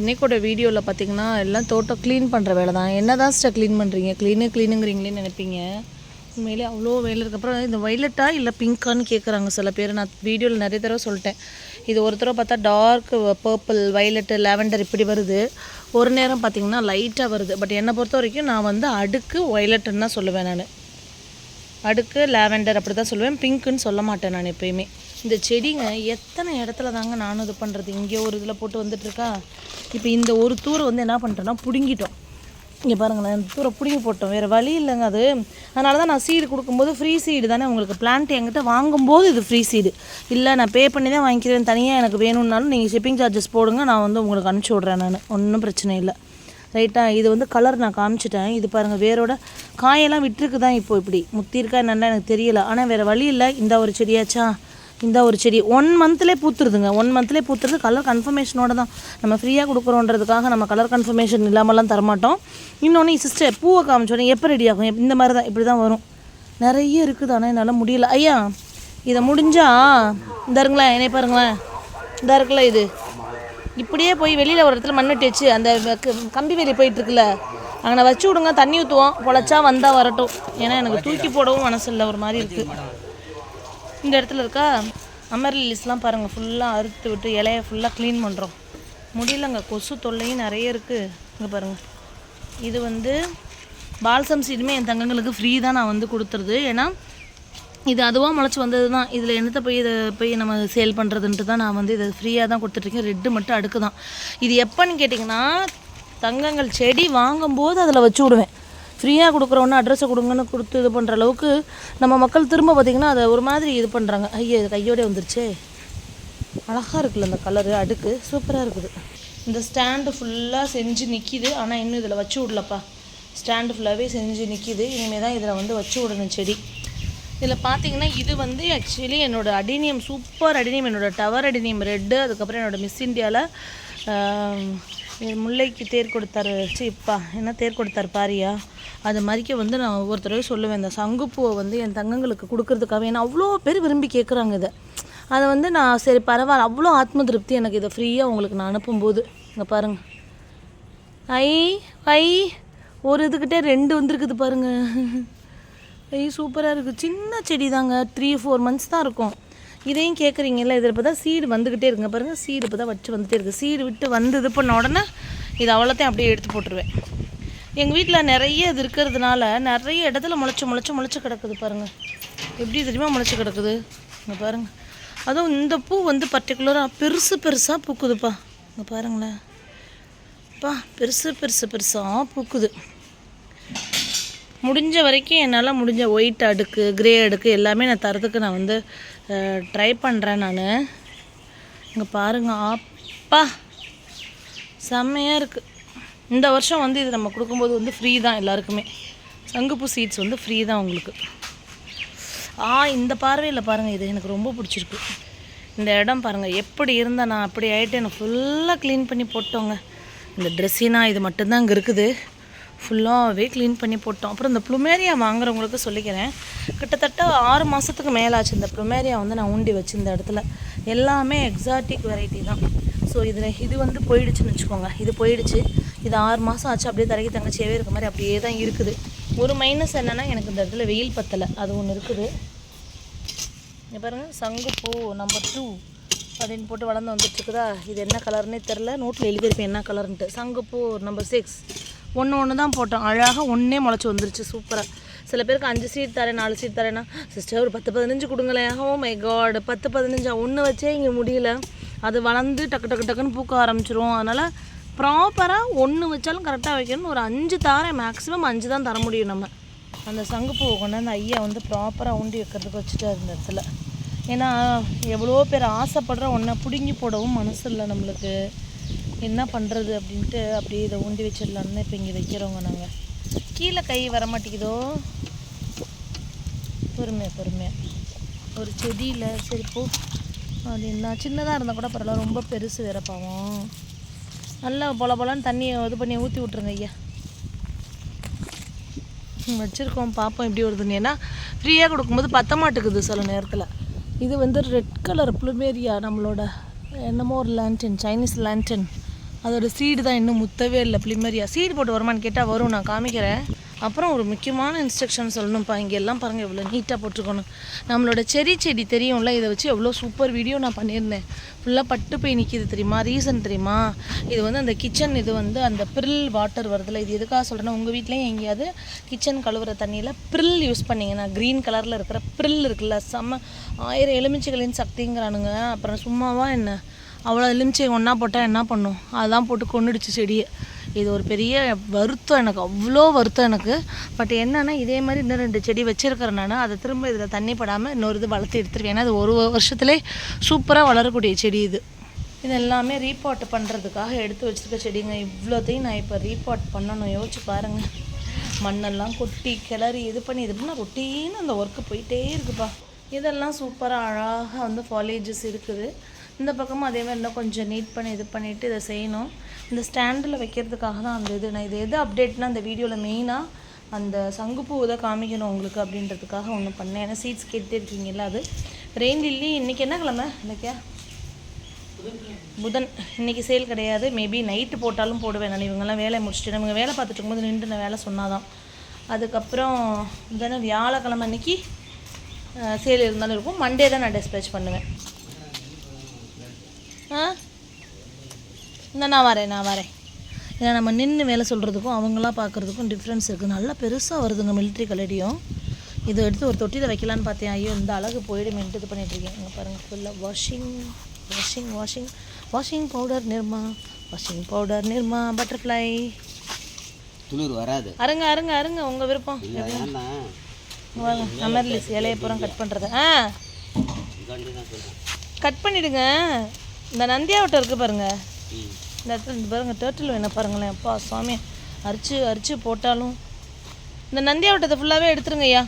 இன்னைக்கோட வீடியோவில் பார்த்தீங்கன்னா எல்லாம் தோட்டம் க்ளீன் பண்ணுற வேலை தான் என்ன தான் சிஸ்டர் க்ளீன் பண்ணுறீங்க க்ளீனு க்ளீனுங்கிறீங்களேன்னு நினைப்பீங்க. உண்மையிலே அவ்வளோ வேலை இருக்கப்புறம் இந்த வைலட்டா இல்லை பிங்க்கான்னு கேட்குறாங்க சில பேர். நான் வீடியோவில் நிறைய தடவை சொல்லிட்டேன். இது ஒரு தடவை பார்த்தா டார்க் பர்பிள் வைலட்டு லாவெண்டர் இப்படி வருது. ஒரு நேரம் பார்த்தீங்கன்னா லைட்டாக வருது. பட் என்னை பொறுத்த வரைக்கும் நான் வந்து அடுக்கு வைலட்டுன்னு தான் சொல்லுவேன் நான். அடுக்கு லாவெண்டர் அப்படி தான் சொல்லுவேன். பிங்க்குன்னு சொல்ல மாட்டேன் நான் எப்பயுமே. இந்த செடிங்க எத்தனை இடத்துல தாங்க நானும் இது பண்ணுறது இங்கே ஒரு இதில் போட்டு வந்துட்டுருக்கா? இப்போ இந்த ஒரு தூரை வந்து என்ன பண்ணிட்டோன்னா பிடுங்கிட்டோம். இங்கே பாருங்களேன் இந்த தூரை பிடுங்கி போட்டோம். வேறு வழி இல்லைங்க அது. அதனால தான் நான் சீடு கொடுக்கும்போது ஃப்ரீ சீடு தானே உங்களுக்கு பிளான்ட் எங்கிட்ட வாங்கும்போது இது ஃப்ரீ சீடு இல்லை நான் பே பண்ணி தான் வாங்கிக்கிறேன். தனியாக எனக்கு வேணும்னாலும் நீங்கள் ஷிப்பிங் சார்ஜஸ் போடுங்க. நான் வந்து உங்களுக்கு அனுப்பிச்சி விட்றேன் நான். ஒன்றும் பிரச்சனை இல்லை. ரைட்டா இது வந்து கலர் நான் காமிச்சிட்டேன். இது பாருங்கள் வேரோட காயெல்லாம் விட்டுருக்கு தான் இப்போ இப்படி. முத்தி இருக்கா என்னென்ன எனக்கு தெரியல. ஆனால் வேறு வழி இல்லை. இந்த ஒரு செடியாச்சா? இந்த ஒரு செடி. ஒன் மந்த்லேயே பூத்துருதுங்க. ஒன் மந்த்லேயே பூத்துறது கலர் கன்ஃபர்மேஷனோட தான். நம்ம ஃப்ரீயாக கொடுக்குறோன்றதுக்காக நம்ம கலர் கன்ஃபர்மேஷன் இல்லாமலாம் தரமாட்டோம். இன்னொன்று சிஸ்டர் பூவை காமிச்சோடனே எப்போ ரெடி ஆகும்? இந்த மாதிரி தான் இப்படி தான் வரும். நிறைய இருக்குது ஆனால் என்னால் முடியல. ஐயா இதை முடிஞ்சா இந்தாருங்களேன் என்னை பாருங்களேன். இந்த இருக்குல்ல இது. இப்படியே போய் வெளியில் ஒரு இடத்துல மண்ணு வச்சு அந்த கம்பி வேலி போயிட்டுருக்குல அங்கே வச்சு விடுங்க தண்ணி ஊற்றுவோம் பொழைச்சா வந்தால் வரட்டும். ஏன்னா எனக்கு தூக்கி போடவும் மனசு இல்லை. ஒரு மாதிரி இருக்குது இந்த இடத்துல இருக்கா? அமர் லில்லிஸ்லாம் பாருங்கள் ஃபுல்லாக அறுத்து விட்டு இலைய ஃபுல்லாக க்ளீன் பண்ணுறோம் முடியலங்க கொசு தொல்லையும் நிறைய இருக்குது இங்கே பாருங்கள் இது வந்து பால்சம் சீடுமே என் தங்கங்களுக்கு ஃப்ரீ தான் நான் வந்து கொடுத்துருது ஏன்னா இது அதுவாக முளைச்சி வந்தது தான் இதில் என்னத்தை போய் இதை போய் நம்ம சேல் பண்ணுறதுன்ட்டு தான் நான் வந்து இதை ஃப்ரீயாக தான் கொடுத்துட்ருக்கேன். ரெட்டு மட்டும் அடுக்கு தான் இது எப்போன்னு கேட்டிங்கன்னா தங்கங்கள் செடி வாங்கும்போது அதில் வச்சு விடுவேன். ஃப்ரீயாக கொடுக்குறோன்னு அட்ரஸை கொடுங்கன்னு கொடுத்து இது பண்ணுற அளவுக்கு நம்ம மக்கள் திரும்ப பார்த்திங்கன்னா அதை ஒரு மாதிரி இது பண்ணுறாங்க ஐயோ இது கையோடே வந்துருச்சே. அழகாக இருக்குல்ல அந்த கலரு அடுக்கு. சூப்பராக இருக்குது. இந்த ஸ்டாண்டு ஃபுல்லாக செஞ்சு நிற்கிது ஆனால் இன்னும் இதில் வச்சு விடலப்பா. ஸ்டாண்டு ஃபுல்லாகவே செஞ்சு நிற்கிது இனிமேல் தான் இதில் வந்து வச்சு விடணும் செடி. இதில் பார்த்தீங்கன்னா இது வந்து ஆக்சுவலி என்னோட அடினியம் சூப்பர் அடினியம். என்னோட டவர் அடினியம் ரெட்டு அதுக்கப்புறம் என்னோடய மிஸ் இந்தியாவில் முல்லைக்கு தேர் கொடுத்தாரு. சீப்பா என்ன தேர் கொடுத்தாரு பாரியா? அது மாதிரிக்க வந்து நான் ஒவ்வொருத்தரையும் தடவை சொல்லுவேன் இந்த சங்குப்பூவை வந்து என் தங்கங்களுக்கு கொடுக்கறதுக்காக. ஏன்னா அவ்வளோ பேர் விரும்பி கேட்குறாங்க இதை. அதை வந்து நான் சரி பரவாயில்ல அவ்வளோ ஆத்ம திருப்தி எனக்கு இதை ஃப்ரீயாக உங்களுக்கு நான் அனுப்பும்போது. இங்கே பாருங்கள் ஐ ஐ ஒரு இதுக்கிட்டே ரெண்டு வந்திருக்குது பாருங்கள் ஐ சூப்பராக இருக்குது சின்ன செடி தாங்க. த்ரீ ஃபோர் மந்த்ஸ் தான் இருக்கும். இதையும் கேட்குறீங்கல்ல இதில் இப்போ தான் சீடு வந்துக்கிட்டே இருக்குங்க பாருங்கள் சீடு இப்போ தான் வச்சு வந்துகிட்டே இருக்குது சீடு விட்டு வந்து இது பண்ண உடனே இது அவ்வளோத்தையும் அப்படியே எடுத்து போட்டுருவேன். எங்கள் வீட்டில் நிறைய இது இருக்கிறதுனால நிறைய இடத்துல முளைச்சி முளைச்சி முளைச்சி கிடக்குது பாருங்கள் எப்படி தெரியுமா முளைச்சி கிடக்குது? இங்கே பாருங்கள் அதுவும் இந்த பூ வந்து பர்டிகுலராக பெருசு பெருசாக பூக்குதுப்பா. இங்கே பாருங்களேன். அப்பா பெருசு பெருசு பெருசாக பூக்குது. முடிஞ்ச வரைக்கும் என்னால் முடிஞ்ச ஒயிட் அடுக்கு கிரே அடுக்கு எல்லாமே நான் தரதுக்கு நான் வந்து ட்ரை பண்ணுறேன் நான். இங்கே பாருங்கள் அப்பா செம்மையாக இருக்குது இந்த வருஷம் வந்து இது நம்ம கொடுக்கும்போது வந்து ஃப்ரீ தான் எல்லாருக்குமே. சங்குப்பூ சீட்ஸ் வந்து ஃப்ரீ தான் உங்களுக்கு. ஆ இந்த பார்வையில் பாருங்கள் இது எனக்கு ரொம்ப பிடிச்சிருக்கு. இந்த இடம் பாருங்கள் எப்படி இருந்தால் நான் அப்படி ஆகிட்டு எனக்கு ஃபுல்லாக க்ளீன் பண்ணி போட்டோங்க. இந்த ட்ரெஸ்ஸினா இது மட்டும்தான் இங்கே இருக்குது. ஃபுல்லாகவே க்ளீன் பண்ணி போட்டோம். அப்புறம் இந்த ப்ளுமேரியா வாங்குறவங்களுக்கு சொல்லிக்கிறேன். கிட்டத்தட்ட ஆறு மாதத்துக்கு மேலாச்சு இந்த ப்ளூமேரியா வந்து நான் ஊண்டி வச்சு இந்த இடத்துல. எல்லாமே எக்ஸாட்டிக் வெரைட்டி தான். ஸோ இதில் இது வந்து போயிடுச்சுன்னு வச்சுக்கோங்க. இது போயிடுச்சு. இது ஆறு மாதம் ஆச்சு. அப்படியே தரைக்கு தங்கச்சியாகவே இருக்க மாதிரி அப்படியே தான் இருக்குது. ஒரு மைனஸ் என்னென்னா எனக்கு இந்த இடத்துல வெயில் பத்தலை. அது ஒன்று இருக்குது. இங்கே பாருங்கள் சங்குப்பூ நம்பர் டூ அப்படின்னு போட்டு வளர்ந்து வந்துட்டுருக்குதா இது என்ன கலர்னே தெரில நோட்டில் எழுதியிருப்பேன் என்ன கலர்ன்ட்டு சங்குப்பூ நம்பர் சிக்ஸ் ஒன்று ஒன்று தான் போட்டோம். அழகாக ஒன்றே முளைச்சி வந்துருச்சு. சூப்பராக சில பேருக்கு அஞ்சு சீட் தரேன் நாலு சீட் தரேன்னா சிஸ்டர் ஒரு பத்து பதினஞ்சு கொடுங்களேன். ஓ மை காட் பத்து பதினஞ்சா? ஒன்று வச்சே இங்கே முடியல. அது வளர்ந்து டக்கு டக்கு டக்குன்னு பூக்க ஆரம்பிச்சிரும். அதனால் ப்ராப்பராக ஒன்று வச்சாலும் கரெக்டாக வைக்கணும் ஒரு அஞ்சு தாரேன். மேக்ஸிமம் அஞ்சு தான் தர முடியும் நம்ம. அந்த சங்குப்பூ கொண்டு அந்த ஐயா வந்து ப்ராப்பராக உண்டி வைக்கிறதுக்கு வச்சுட்டார் இந்த இடத்துல. ஏன்னா எவ்வளோ பேர் ஆசைப்படுற ஒன்றை பிடுங்கி போடவும் மனசு இல்லை நம்மளுக்கு. என்ன பண்ணுறது அப்படின்ட்டு அப்படியே இதை ஊண்டி வச்சிடலான்னு இப்போ இங்கே வைக்கிறோங்க நாங்கள் கீழே கை வர மாட்டேங்குதோ பொறுமையாக பொறுமையாக ஒரு செடியில் சரி போ. அப்படின்னா சின்னதாக இருந்தால் கூட பரவாயில்ல ரொம்ப பெருசு வேற பாவம். நல்லா பொல பொலன்னு தண்ணியை இது பண்ணி ஊற்றி விட்ருங்க ஐயா. வச்சுருக்கோம் பார்ப்போம் எப்படி வருதுன்னு. ஏன்னா ஃப்ரீயாக கொடுக்கும்போது பத்த மாட்டேங்குது சில நேரத்தில். இது வந்து ரெட் கலர் ப்ளூமேரியா நம்மளோட என்னமோ ஒரு லேண்டன் சைனீஸ் லேண்டன் அதோட சீடு தான் இன்னும் முத்தவே இல்லை பிளிமரியா. சீடு போட்டு வருமான்னு கேட்டால் வரும் நான் காமிக்கிறேன். அப்புறம் ஒரு முக்கியமான இன்ஸ்ட்ரக்ஷன் சொல்லணும்ப்பா. இங்கே எல்லாம் பாருங்கள் எவ்வளோ நீட்டாக போட்டிருக்கணும். நம்மளோட செரி செடி தெரியும்ல இதை வச்சு எவ்வளோ சூப்பர் வீடியோ நான் பண்ணியிருந்தேன். ஃபுல்லாக பட்டு போய் நிற்கிது தெரியுமா? ரீசன் தெரியுமா? இது வந்து அந்த கிச்சன் இது வந்து அந்த ப்ரில் வாட்டர் வருதுல்ல இது எதுக்காக சொல்கிறேன்னா உங்கள் வீட்லேயும் எங்கேயாவது கிச்சன் கழுவுற தண்ணியில் ப்ரில் யூஸ் பண்ணிங்கன்னா க்ரீன் கலரில் இருக்கிற ப்ரில் இருக்குல்ல செம்ம ஆயிரம் எலுமிச்சைகளின் சக்திங்கிறானுங்க. அப்புறம் சும்மாவா என்ன? அவ்வளோ எலுமிச்சை ஒன்றா போட்டால் என்ன பண்ணும்? அதெல்லாம் போட்டு கொன்னுடுச்சு செடியை. இது ஒரு பெரிய வருத்தம் எனக்கு. அவ்வளோ வருத்தம் எனக்கு. பட் என்னென்னா இதே மாதிரி இன்னும் ரெண்டு செடி வச்சுருக்கிறேன் நான். அதை திரும்ப இதில் தண்ணி படாமல் இன்னொரு இது வளர்த்து எடுத்துருவேன். ஏன்னா அது ஒரு வருஷத்துலேயே சூப்பராக வளரக்கூடிய செடி இது. இது எல்லாமே ரீபாட் பண்ணுறதுக்காக எடுத்து வச்சிருக்க செடிங்க. இவ்வளோத்தையும் நான் இப்போ ரீபாட் பண்ணணும். யோசிச்சு பாருங்கள் மண்ணெல்லாம் கொட்டி கிளறி இது பண்ணி இது பண்ணால் ரொட்டீன்னு அந்த ஒர்க்கு போயிட்டே இருக்குப்பா. இதெல்லாம் சூப்பராக அழகாக வந்து ஃபாலேஜஸ் இருக்குது. இந்த பக்கமும் அதே மாதிரி இன்னும் கொஞ்சம் நீட் பண்ணி இது பண்ணிவிட்டு இதை செய்யணும். இந்த ஸ்டாண்டில் வைக்கிறதுக்காக தான் அந்த இது. நான் இது எது அப்டேட்னா அந்த வீடியோவில் மெயினாக அந்த சங்குப்பூவை தான் காமிக்கணும் உங்களுக்கு அப்படின்றதுக்காக ஒன்று பண்ணேன். ஏன்னா சீட்ஸ் கேட்டே இருக்கீங்கல்ல அது. ரெயின் லில்லி இன்றைக்கி என்ன கிழமை? இன்றைக்கியா புதன். இன்றைக்கி சேல் கிடையாது. மேபி நைட்டு போட்டாலும் போடுவேன் நான். இவங்கெல்லாம் வேலை முடிச்சுட்டு நம்ம வேலை பார்த்துட்டு இருக்கும்போது நின்று நான் வேலை சொன்னாதான். அதுக்கப்புறம் தானே வியாழக்கிழமை அன்னைக்கு சேல் இருந்தாலும் இருக்கும். மண்டே தான் நான் டிஸ்பேச் பண்ணுவேன் ஆ இந்த நான் வரேன் நான் வரேன். ஏன்னா நம்ம நின்று வேலை சொல்கிறதுக்கும் அவங்களாம் பார்க்குறதுக்கும் டிஃப்ரென்ஸ் இருக்குது நல்லா பெருசாக வருதுங்க மிலிட்ரி கலடியும் இதை எடுத்து ஒரு தொட்டியில் வைக்கலான்னு பார்த்தேன். ஐயோ இந்த அழகு போயிடுமேன்ட்டு இது பண்ணிட்டு இருக்கேன். இங்கே பாருங்கள் ஃபுல்லாக washing washing washing washing powder Nirma washing powder Nirma butterfly துளிர் வராது. அருங்க அருங்க அருங்க உங்கள் விருப்பம். அமர்லிஸ் இலையை பூரா கட் பண்ணுறது ஆ. கட் பண்ணிடுங்க. இந்த நந்தியாவட்டம் இருக்குது பாருங்க. ம் இந்த இடத்துல இந்த பாருங்க டேர்ட்டில் வேணா பாருங்களேன். அப்பா சுவாமி. அரிச்சு அரிச்சு போட்டாலும். இந்த நந்தியாவட்டத்தை ஃபுல்லாகவே எடுத்துருங்க ஐயா.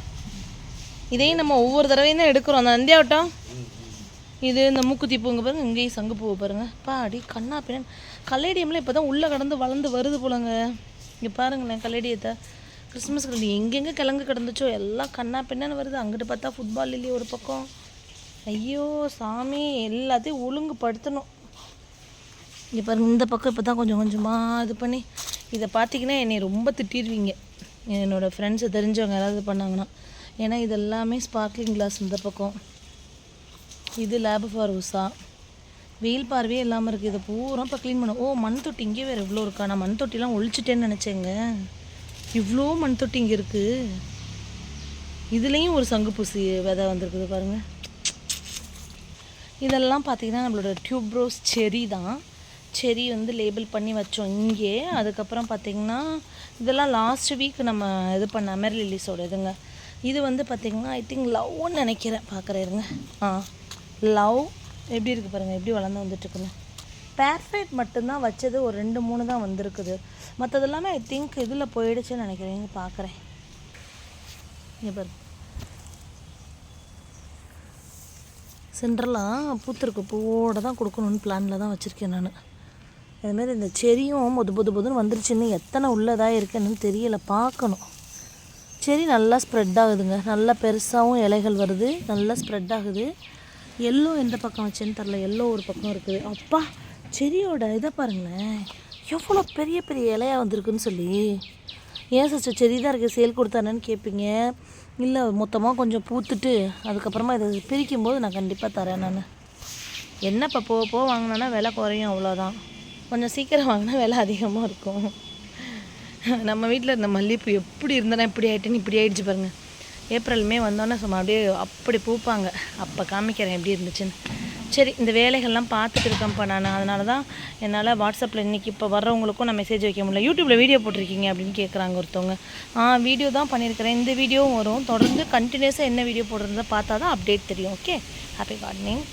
இதையும் நம்ம ஒவ்வொரு தடவையும் தான் எடுக்கிறோம். அந்த நந்தியாவட்டம் இது இந்த மூக்குத்தி பூங்க பாருங்க. இங்கேயும் சங்கு பூவை பாருங்க. பாடி கண்ணா பின்னன் கல்லேடியம்லாம் இப்போ தான் உள்ளே கடந்து வளர்ந்து வருது போலங்க. இங்கே பாருங்களேன் கல்லேடியத்தை. கிறிஸ்மஸ் கல்லடி எங்கெங்கே கிழங்கு கிடந்துச்சோ எல்லாம் கண்ணா பின்னன்னு வருது. அங்கிட்டு பார்த்தா ஃபுட்பால் இல்லையே ஒரு பக்கம். ஐயோ சாமி எல்லாத்தையும் ஒழுங்குபடுத்தணும். இங்கே பாருங்கள் இந்த பக்கம் இப்போ தான் கொஞ்சம் கொஞ்சமாக இது பண்ணி இதை பார்த்தீங்கன்னா என்னை ரொம்ப திட்டிடுவீங்க. என்னோடய ஃப்ரெண்ட்ஸை தெரிஞ்சவங்க யாராவது பண்ணாங்கன்னா. ஏன்னா இது எல்லாமே ஸ்பார்க்லிங் கிளாஸ் இந்த பக்கம். இது லேப் ஃபார் உஷா. வெயில் பார்வையே இல்லாமல் இருக்குது இதை பூரா இப்போ க்ளீன் பண்ண. ஓ மண் தொட்டி இங்கே வேறு இவ்வளோ இருக்கா? நான் மண் தொட்டிலாம் ஒழிச்சிட்டேன்னு நினச்சேங்க. இவ்வளோ மண் தொட்டி இங்கே இருக்குது இதுலேயும் ஒரு சங்கு பூசி விதை வந்திருக்குது பாருங்கள் இதெல்லாம் பார்த்தீங்கன்னா நம்மளோட டியூப்ரோஸ் செரி தான் செரி வந்து லேபிள் பண்ணி வச்சோம் இங்கே. அதுக்கப்புறம் பார்த்தீங்கன்னா இதெல்லாம் லாஸ்ட் வீக் நம்ம இது பண்ண அமெர் இதுங்க. இது வந்து பார்த்திங்கன்னா ஐ திங்க் லவ்னு நினைக்கிறேன். பார்க்குறேன் இருங்க. ஆ லவ் எப்படி இருக்குது பாருங்கள் எப்படி வளர்ந்து வந்துட்டுருக்குன்னு. பேர்ஃபெக்ட் மட்டும்தான் வச்சது ஒரு ரெண்டு மூணு தான் வந்திருக்குது. மற்றது எல்லாமே ஐ திங்க் இதில் போயிடுச்சுன்னு நினைக்கிறேன். இங்கே பார்க்குறேன் இங்கே பாருங்க. சென்ட்ரலாக பூத்திருக்கு. பூவோட தான் கொடுக்கணும்னு பிளானில் தான் வச்சுருக்கேன் நான். அதுமாரி இந்த செரியும் பொது பொது பொதுன்னு வந்துருச்சுன்னு எத்தனை உள்ளதாக இருக்குன்னு தெரியல. பார்க்கணும். செடி நல்லா ஸ்ப்ரெட் ஆகுதுங்க. நல்லா பெருசாகவும் இலைகள் வருது. நல்லா ஸ்ப்ரெட் ஆகுது. எல்லோ எந்த பக்கம் வச்சேன்னு தெரில எல்லோ ஒரு பக்கம் இருக்குது. அப்பா செடியோட இதை பாருங்களேன். எவ்வளோ பெரிய பெரிய இலையாக வந்திருக்குன்னு சொல்லி. ஏன் சிஸ்டர் செடி தான் இருக்குது சேல் கொடுத்தானேன்னு கேட்பீங்க இல்லை மொத்தமாக கொஞ்சம் பூத்துட்டு அதுக்கப்புறமா இதை பிரிக்கும் போது நான் கண்டிப்பாக தரேன் நான். என்ன இப்போ போக போக வாங்கினேன்னா விலை குறையும் அவ்வளோதான் கொஞ்சம் சீக்கிரம் வாங்கினா விலை அதிகமாக இருக்கும். நம்ம வீட்டில் இருந்த மல்லிகைப்பூ எப்படி இருந்தனா இப்படி ஆகிட்டுன்னு இப்படி ஆயிடுச்சு பாருங்க. ஏப்ரல் மே வந்தோன்னே சும்மா அப்படியே அப்படி பூப்பாங்க. அப்போ காமிக்கிறேன் எப்படி இருந்துச்சுன்னு. சரி இந்த வேலைகள்லாம் பார்த்துட்டு இருக்கேன்ப்பா நான். அதனால தான் என்னால் வாட்ஸ்அப்பில் இன்றைக்கி இப்போ வர்றவங்களுக்கும் நான் மெசேஜ் வைக்க முடியல. யூடியூப்பில் வீடியோ போட்டிருக்கீங்க அப்படின்னு கேட்குறாங்க ஒருத்தவங்க. ஆ வீடியோ தான் பண்ணியிருக்கிறேன். இந்த வீடியோவும் வரும். தொடர்ந்து கண்டினியூஸாக என்ன வீடியோ போடுறத பார்த்தா தான் அப்டேட் தெரியும். Okay happy gardening